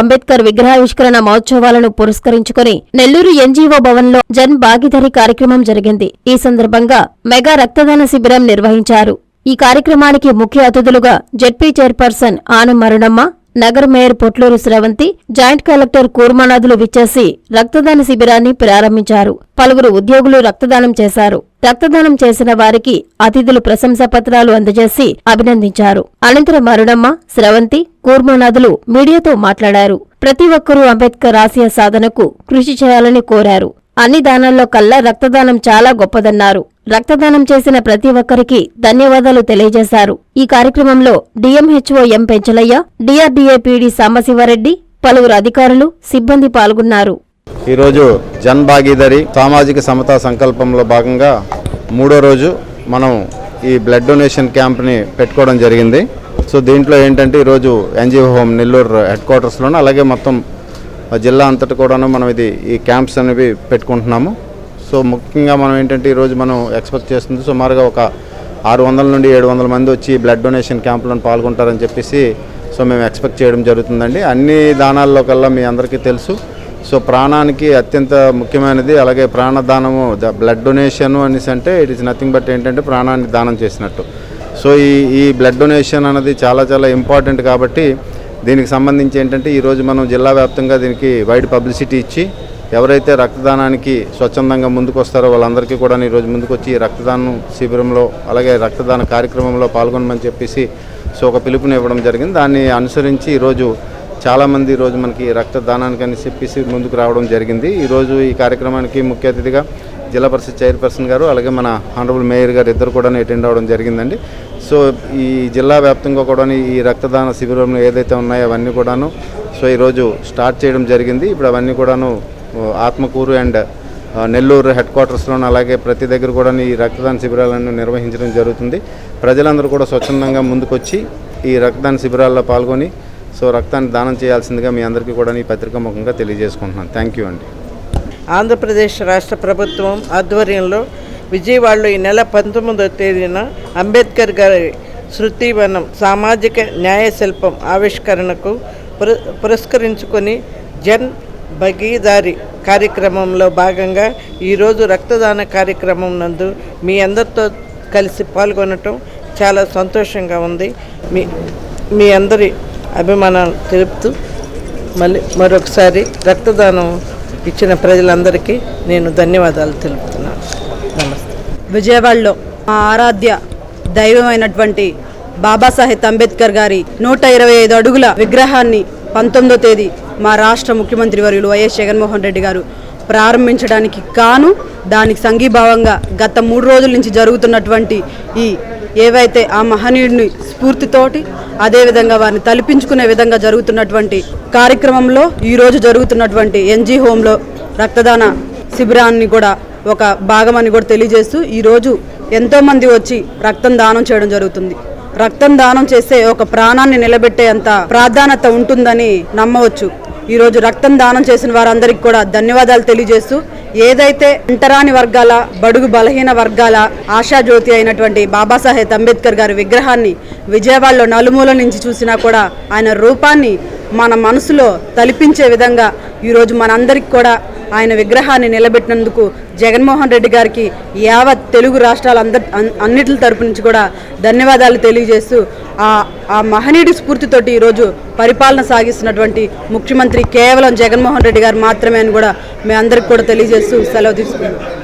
అంబేద్కర్ విగ్రహావిష్కరణ మహోత్సవాలను పురస్కరించుకుని నెల్లూరు ఎన్జీఓ భవన్లో జన్ భాగీదారి కార్యక్రమం జరిగింది. ఈ సందర్భంగా మెగా రక్తదాన శిబిరం నిర్వహించారు. ఈ కార్యక్రమానికి ముఖ్య అతిథులుగా జెడ్పీ చైర్పర్సన్ ఆనం మరుణమ్మ నగర mayor Potluru Sravanthi joint collector Kurmanathulu విచ్చేసి రక్తదాన శిబిరాన్ని ప్రారంభించారు. పలువురు ఉద్యోగులు రక్తదానం చేశారు. రక్తదానం చేసిన వారికి అతిథులు ప్రశంసాపత్రాలు అందజేసి అభినందించారు. అనంతరం అరుణమ్మ స్రవంతి కూర్మనాథులు మీడియాతో మాట్లాడారు. ప్రతి ఒక్కరూ అంబేద్కర్ ఆశయ సాధనకు కృషి చేయాలని కోరారు. అన్ని దానాల్లో కల్లా రక్తదానం చాలా గొప్పదన్నారు. రక్తదానం చేసిన ప్రతి ఒక్కరికి ధన్యవాదాలు తెలియజేశారు. ఈ కార్యక్రమంలో DMHO M Penchalaiah DRDA PD Sambasiva Reddy పలువురు అధికారులు సిబ్బంది పాల్గొన్నారు. ఈరోజు జన్ భాగీదారి సామాజిక సమతా సంకల్పంలో భాగంగా మూడో రోజు మనం ఈ బ్లడ్ డొనేషన్ క్యాంప్ని పెట్టుకోవడం జరిగింది. సో దీంట్లో ఏంటంటే ఈరోజు ఎన్జిఓ హోమ్ నెల్లూరు హెడ్ క్వార్టర్స్లోనూ అలాగే మొత్తం జిల్లా అంతటా కూడాను మనం ఇది ఈ క్యాంప్స్ అనేవి పెట్టుకుంటున్నాము. సో ముఖ్యంగా మనం ఏంటంటే ఈరోజు మనం ఎక్స్పెక్ట్ చేస్తుంది సుమారుగా ఒక ఆరు వందల నుండి ఏడు వందల మంది వచ్చి బ్లడ్ డొనేషన్ క్యాంపులను పాల్గొంటారని చెప్పేసి సో మేము ఎక్స్పెక్ట్ చేయడం జరుగుతుందండి. అన్ని దానాల్లో కల్లా మీ అందరికీ తెలుసు. సో ప్రాణానికి అత్యంత ముఖ్యమైనది అలాగే ప్రాణదానము ద బ్లడ్ డొనేషన్ అనేసి అంటే ఇట్ ఇస్ నథింగ్ బట్ ఏంటంటే ప్రాణాన్ని దానం చేసినట్టు. సో ఈ ఈ బ్లడ్ డొనేషన్ అనేది చాలా చాలా ఇంపార్టెంట్ కాబట్టి దీనికి సంబంధించి ఏంటంటే ఈరోజు మనం జిల్లా వ్యాప్తంగా దీనికి వైడ్ పబ్లిసిటీ ఇచ్చి ఎవరైతే రక్తదానానికి స్వచ్ఛందంగా ముందుకు వస్తారో వాళ్ళందరికీ కూడా ఈరోజు ముందుకొచ్చి రక్తదానం శిబిరంలో అలాగే రక్తదాన కార్యక్రమంలో పాల్గొనమని చెప్పేసి సో ఒక పిలుపుని ఇవ్వడం జరిగింది. దాన్ని అనుసరించి ఈరోజు చాలామంది ఈరోజు మనకి రక్తదానానికి అని చెప్పేసి ముందుకు రావడం జరిగింది. ఈరోజు ఈ కార్యక్రమానికి ముఖ్య అతిథిగా జిల్లా పరిషత్ చైర్పర్సన్ గారు అలాగే మన ఆనరబుల్ మేయర్ గారు ఇద్దరు కూడా అటెండ్ అవ్వడం జరిగిందండి. సో ఈ జిల్లా వ్యాప్తంగా కూడా ఈ రక్తదాన శిబిరంలో ఏదైతే ఉన్నాయో అవన్నీ కూడాను సో ఈరోజు స్టార్ట్ చేయడం జరిగింది. ఇప్పుడు అవన్నీ కూడాను ఆత్మకూరు అండ్ నెల్లూరు హెడ్ క్వార్టర్స్లోనూ అలాగే ప్రతి దగ్గర కూడా ఈ రక్తదాన శిబిరాలను నిర్వహించడం జరుగుతుంది. ప్రజలందరూ కూడా స్వచ్ఛందంగా ముందుకొచ్చి ఈ రక్తదాన శిబిరాల్లో పాల్గొని సో రక్తాన్ని దానం చేయాల్సిందిగా మీ అందరికీ కూడా ఈ పత్రికా ముఖంగా తెలియజేసుకుంటున్నాను. థ్యాంక్ యూ అండి. ఆంధ్రప్రదేశ్ రాష్ట్ర ప్రభుత్వం ఆధ్వర్యంలో విజయవాడలో ఈ నెల పంతొమ్మిదవ తేదీన అంబేద్కర్ గారి శృతివనం సామాజిక న్యాయ శిల్పం ఆవిష్కరణకు పుర పురస్కరించుకొని జన్ భగీదారి కార్యక్రమంలో భాగంగా ఈరోజు రక్తదాన కార్యక్రమం నందు మీ అందరితో కలిసి పాల్గొనటం చాలా సంతోషంగా ఉంది. మీ మీ అందరి అభిమానాలు తెలుపుతూ మళ్ళీ మరొకసారి రక్తదానం ఇచ్చిన ప్రజలందరికీ నేను ధన్యవాదాలు తెలుపుతున్నాను. నమస్తే. విజయవాడలో మా ఆరాధ్య దైవమైనటువంటి బాబాసాహెబ్ అంబేద్కర్ గారి నూట ఇరవై ఐదు అడుగుల విగ్రహాన్ని పంతొమ్మిదో తేదీ మా రాష్ట్ర ముఖ్యమంత్రి వర్యులు వైఎస్ జగన్మోహన్ రెడ్డి గారు ప్రారంభించడానికి కాను దానికి సంఘీభావంగా గత మూడు రోజుల నుంచి జరుగుతున్నటువంటి ఈ ఏవైతే ఆ మహనీయుడిని స్ఫూర్తితోటి అదేవిధంగా వారిని తలపించుకునే విధంగా జరుగుతున్నటువంటి కార్యక్రమంలో ఈరోజు జరుగుతున్నటువంటి ఎన్జీ హోంలో రక్తదాన శిబిరాన్ని కూడా ఒక భాగం అని కూడా తెలియజేస్తూ ఈరోజు ఎంతోమంది వచ్చి రక్తం దానం చేయడం జరుగుతుంది. రక్తం దానం చేస్తే ఒక ప్రాణాన్ని నిలబెట్టే అంత ప్రాధాన్యత ఉంటుందని నమ్మవచ్చు. ఈరోజు రక్తం దానం చేసిన వారందరికీ కూడా ధన్యవాదాలు తెలియజేస్తూ ఏదైతే అంటరాని వర్గాల బడుగు బలహీన వర్గాల ఆశాజ్యోతి అయినటువంటి బాబాసాహెబ్ అంబేద్కర్ గారి విగ్రహాన్ని విజయవాడలో నలుమూల నుంచి చూసినా కూడా ఆయన రూపాన్ని మన మనసులో తలిపించే విధంగా ఈరోజు మనందరికి కూడా ఆయన విగ్రహాన్ని నిలబెట్టినందుకు జగన్మోహన్ రెడ్డి గారికి యావత్ తెలుగు రాష్ట్రాల అందరి అన్నిటి తరపు నుంచి కూడా ధన్యవాదాలు తెలియజేస్తూ ఆ ఆ మహనీయుడి స్ఫూర్తితోటి ఈరోజు పరిపాలన సాగిస్తున్నటువంటి ముఖ్యమంత్రి కేవలం జగన్మోహన్ రెడ్డి గారు మాత్రమే అని కూడా మీ అందరికి కూడా తెలియజేస్తూ సెలవు తీసుకుంటాం